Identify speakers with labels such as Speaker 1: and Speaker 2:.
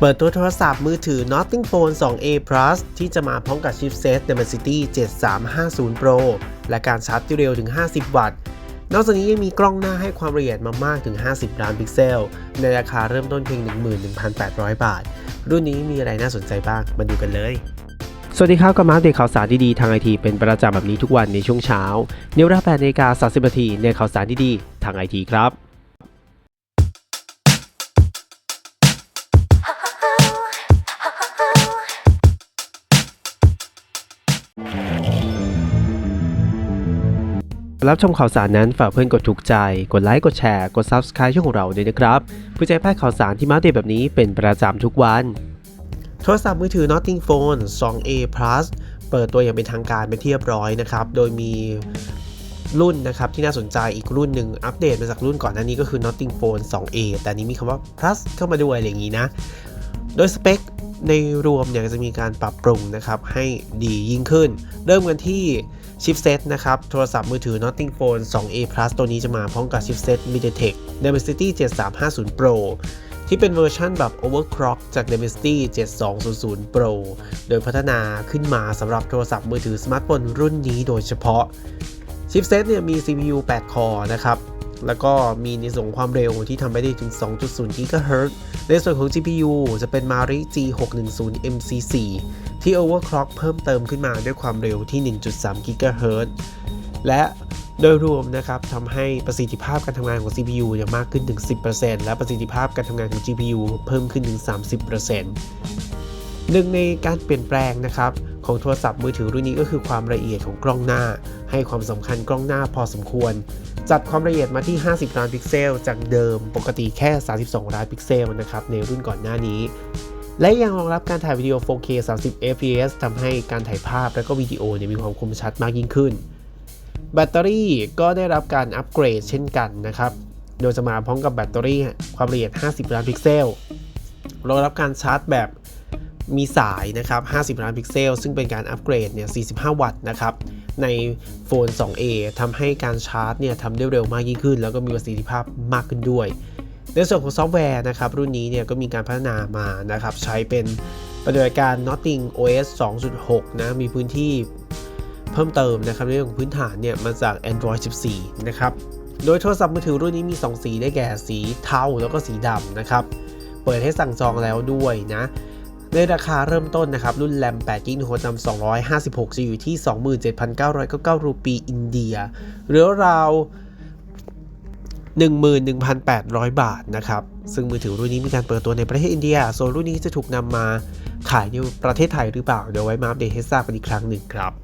Speaker 1: เปิดตัวโทรศัพท์มือถือ Nothing Phone 2A Plus ที่จะมาพร้อมกับชิปเซต Dimensity 7350 Pro และการชาร์จที่เร็วถึง 50 วัตต์ นอกจากนี้ยังมีกล้องหน้าให้ความละเอียดมามากถึง 50 ล้านพิกเซล ในราคาเริ่มต้นเพียง 11,800 บาท รุ่นนี้มีอะไรน่าสนใจบ้าง มาดูกันเลย สวัสดีครับกับมาเดข่าวสารดีๆทางไอทีเป็นประจำแบบนี้ทุกวันในช่วงเช้าในวลา8นาฬิกา30นาทีในข่าวสารดีๆทางไอทีครับ รับชมข่าวสารนั้นฝากเพื่อนกดถูกใจ กดไลค์ กดแชร์ กด Subscribe ช่องของเราด้วยนะครับเพื่อจะให้พลาดข่าวสารที่มาเดตแบบนี้เป็นประจำทุกวัน โทรศัพท์มือถือ Nothing Phone 2A Plus เปิดตัวอย่างเป็นทางการไปนที่เรียบร้อยนะครับ โดยมีรุ่นนะครับที่น่าสนใจอีกรุ่นหนึ่งอัปเดตมาจากรุ่นก่อนหน้านี้ก็คือ Nothing Phone 2A แต่นนี้มีคำว่า plus เข้ามาด้วยอะไรอย่างนี้นะ โดยสเปคในรวมเนี่ยจะมีการปรับปรุงนะครับให้ดียิ่งขึ้น เริ่มกันที่ชิปเซตนะครับ โทรศัพท์มือถือ Nothing Phone 2A Plus ตัวนี้จะมาพร้อมกับชิปเซต MediaTek Dimensity 7350 Pro ที่เป็นเวอร์ชันแบบ overclock จาก Dimensity 7200 Pro โดยพัฒนาขึ้นมาสำหรับโทรศัพท์มือถือสมาร์ทโฟนรุ่นนี้โดยเฉพาะ ชิปเซตเนี่ยมี CPU 8 คอร์นะครับ แล้วก็มีในส่วนของความเร็วที่ทำไปได้ถึง 2.0 GHz ในส่วนของ GPU จะเป็น Mari G610 MC4 ที่ overclock เพิ่มเติมขึ้นมาด้วยความเร็วที่ 1.3 GHz และโดยรวมนะครับทำให้ประสิทธิภาพการทำงานของ CPU เนี่ยมากขึ้นถึง 10%และประสิทธิภาพการทำงานของ GPU เพิ่มขึ้นถึง 30%หนึ่งในการเปลี่ยนแปลงนะครับ ของโทรศัพท์มือถือรุ่นนี้ก็คือความละเอียดของกล้องหน้า ให้ความสำคัญกล้องหน้าพอสมควร จัดความละเอียดมาที่ 50 ล้านพิกเซล จากเดิมปกติแค่ 32 ล้านพิกเซลนะครับในรุ่นก่อนหน้านี้ และยังรองรับการถ่ายวิดีโอ 4K 30 fps ทำให้การถ่ายภาพและก็วิดีโอนี่มีความคมชัดมากยิ่งขึ้น แบตเตอรี่ก็ได้รับการอัปเกรดเช่นกันนะครับโดยจะมาพร้อมกับแบตเตอรี่ความละเอียด 50 ล้านพิกเซลรองรับการชาร์จแบบ มีสายนะครับ 50 ล้านพิกเซล ซึ่งเป็นการอัปเกรดเนี่ย 45 วัตต์นะครับ ในโฟน 2A ทำให้การชาร์จเนี่ยทำได้เร็วมากยิ่งขึ้น แล้วก็มีประสิทธิภาพมากขึ้นด้วย ในส่วนของซอฟต์แวร์นะครับ รุ่นนี้เนี่ยก็มีการพัฒนามานะครับ ใช้เป็นปฏิบัติการ Notting OS 2.6 นะ มีพื้นที่เพิ่มเติมนะครับในเรื่องของพื้นฐานเนี่ยมาจาก Android 14 นะครับ โดยโทรศัพท์มือถือรุ่นนี้มี 2 สีได้แก่สีเทาแล้วก็สีดำนะครับ เปิดให้สั่งจองแล้วด้วยนะ ในราคาเริ่มต้นนะครับ รุ่นแรม8 g b โฮจำ256 จะอยู่ที่ 27,999 รูปีอินเดีย หรือราว 11,800 บาทนะครับ ซึ่งมือถือรุ่นนี้มีการเปิดตัวในประเทศอินเดีย ส่วนรุ่นนี้จะถูกนำมาขายในประเทศไทยหรือเปล่า เดี๋ยวไว้มาอัปเดตให้ทราบกันอีกครั้งหนึ่งครับ